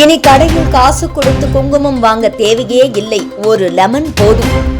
இனி கடையில் காசு கொடுத்து குங்குமம் வாங்க தேவையே இல்லை. ஒரு லெமன் போதும்.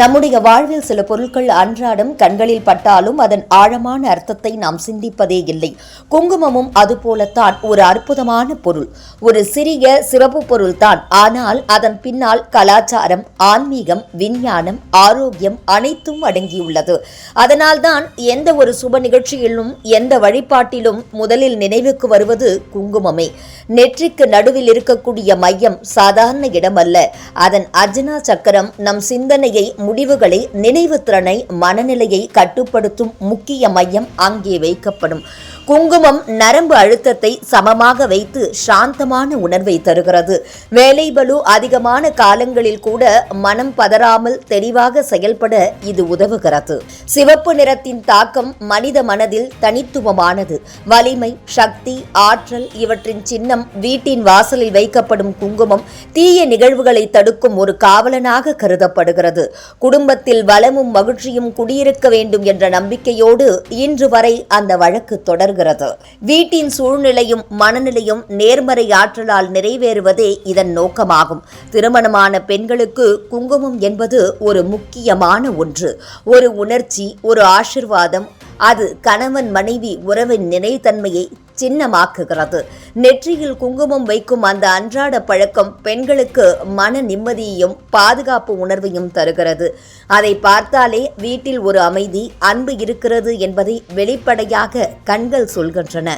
நம்முடைய வாழ்வில் சில பொருட்கள் அன்றாடம் கண்களில் பட்டாலும் அதன் ஆழமான அர்த்தத்தை நாம் சிந்திப்பதே இல்லை. குங்குமமும் அதுபோலத்தான் ஒரு அற்புதமான பொருள். ஒரு சிறிய சிறப்பு பொருள்தான். ஆனால் அதன் பின்னால் கலாச்சாரம் ஆன்மீகம் விஞ்ஞானம் ஆரோக்கியம் அனைத்தும் அடங்கியுள்ளது. அதனால்தான் எந்த ஒரு சுப நிகழ்ச்சியிலும் எந்த வழிபாட்டிலும் முதலில் நினைவுக்கு வருவது குங்குமமே. நெற்றிக்கு நடுவில் இருக்கக்கூடிய மையம் சாதாரண இடமல்ல. அதன் அர்ஜுனா சக்கரம் நம் சிந்தனையை முடிவுகளை நினைவு திறனை மனநிலையை கட்டுப்படுத்தும் முக்கிய மையம் அங்கே வைக்கப்படும். குங்குமம் நரம்பு அழுத்தத்தை சமமாக வைத்து சாந்தமான உணர்வை தருகிறது. வேலை பலு அதிகமான காலங்களில் கூட மனம் பதறாமல் தெளிவாக செயல்பட இது உதவுகிறது. சிவப்பு நிறத்தின் தாக்கம் மனித மனதில் தனித்துவமானது. வலிமை சக்தி ஆற்றல் இவற்றின் சின்னம் வீட்டின் வாசலில் வைக்கப்படும் குங்குமம் தீய நிகழ்வுகளை தடுக்கும் ஒரு காவலனாக கருதப்படுகிறது. குடும்பத்தில் வளமும் மகிழ்ச்சியும் குடியிருக்க வேண்டும் என்ற நம்பிக்கையோடு இன்று வரை அந்த வழக்கு தொடர்கிறது. வீட்டின் சூழ்நிலையும் மனநிலையும் நேர்மறை ஆற்றலால் நிறைவேறுவதே இதன் நோக்கமாகும். திருமணமான பெண்களுக்கு குங்குமம் என்பது ஒரு முக்கியமான ஒன்று. ஒரு உணர்ச்சி ஒரு ஆசிர்வாதம் அது கணவன் மனைவி உறவின் நினைத்தன்மையை சின்னமாக்குகிறது. நெற்றியில் குங்குமம் வைக்கும் அந்த அன்றாட பழக்கம் பெண்களுக்கு மன நிம்மதியையும் பாதுகாப்பு உணர்வையும் தருகிறது. அதை பார்த்தாலே வீட்டில் ஒரு அமைதி அன்பு இருக்கிறது என்பதை வெளிப்படையாக கண்கள் சொல்கின்றன.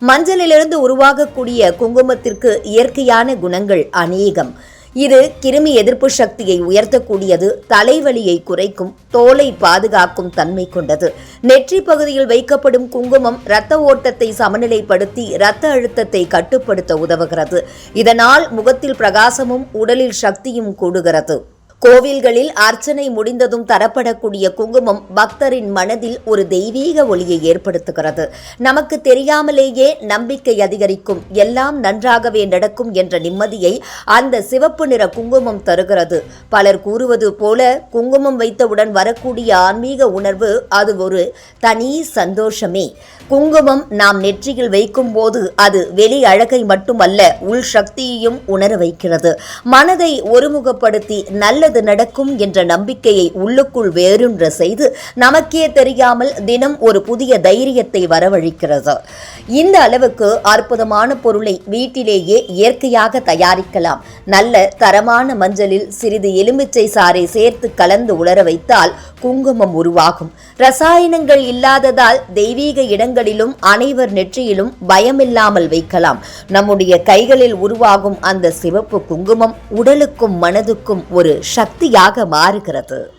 மஞ்சளிலிருந்து உருவாகக்கூடிய குங்குமத்திற்கு இயற்கையான குணங்கள் அநேகம். இது கிருமி எதிர்ப்பு சக்தியை உயர்த்தக்கூடியது தலைவலியை குறைக்கும் தோலை பாதுகாக்கும் தன்மை கொண்டது. நெற்றி பகுதியில் வைக்கப்படும் குங்குமம் இரத்த ஓட்டத்தை சமநிலைப்படுத்தி இரத்த அழுத்தத்தை கட்டுப்படுத்த உதவுகிறது. இதனால் முகத்தில் பிரகாசமும் உடலில் சக்தியும் கூடுகிறது. கோவில்களில் அர்ச்சனை முடிந்ததும் தரப்படக்கூடிய குங்குமம் பக்தரின் மனதில் ஒரு தெய்வீக ஒளியை ஏற்படுத்துகிறது. நமக்கு தெரியாமலேயே நம்பிக்கை அதிகரிக்கும் எல்லாம் நன்றாகவே நடக்கும் என்ற நிம்மதியை அந்த சிவப்பு நிற குங்குமம் தருகிறது. பலர் கூறுவது போல குங்குமம் வைத்தவுடன் வரக்கூடிய ஆன்மீக உணர்வு அது ஒரு தனி சந்தோஷமே. குங்குமம் நாம் நெற்றியில் வைக்கும்போது அது வெளி அழகை மட்டுமல்ல உள் சக்தியையும் உணர வைக்கிறது. மனதை ஒருமுகப்படுத்தி நல்லது நடக்கும் என்ற நம்பிக்கையை உள்ளுக்குள் வேறுன்ற செய்து நமக்கே தெரியாமல் தினம் ஒரு புதிய தைரியத்தை வரவழைக்கிறது. இந்த அளவுக்கு அற்புதமான பொருளை வீட்டிலேயே இயற்கையாக தயாரிக்கலாம். நல்ல தரமான மஞ்சளில் சிறிது எலுமிச்சை சாறை சேர்த்து கலந்து உலர வைத்தால் குங்குமம் உருவாகும். ரசாயனங்கள் இல்லாததால் தெய்வீக இடங்களிலும் அனைவர் நெற்றியிலும் பயமில்லாமல் வைக்கலாம். நம்முடைய கைகளில் உருவாகும் அந்த சிவப்பு குங்குமம் உடலுக்கும் மனதுக்கும் ஒரு சக்தியாக மாறுகிறது.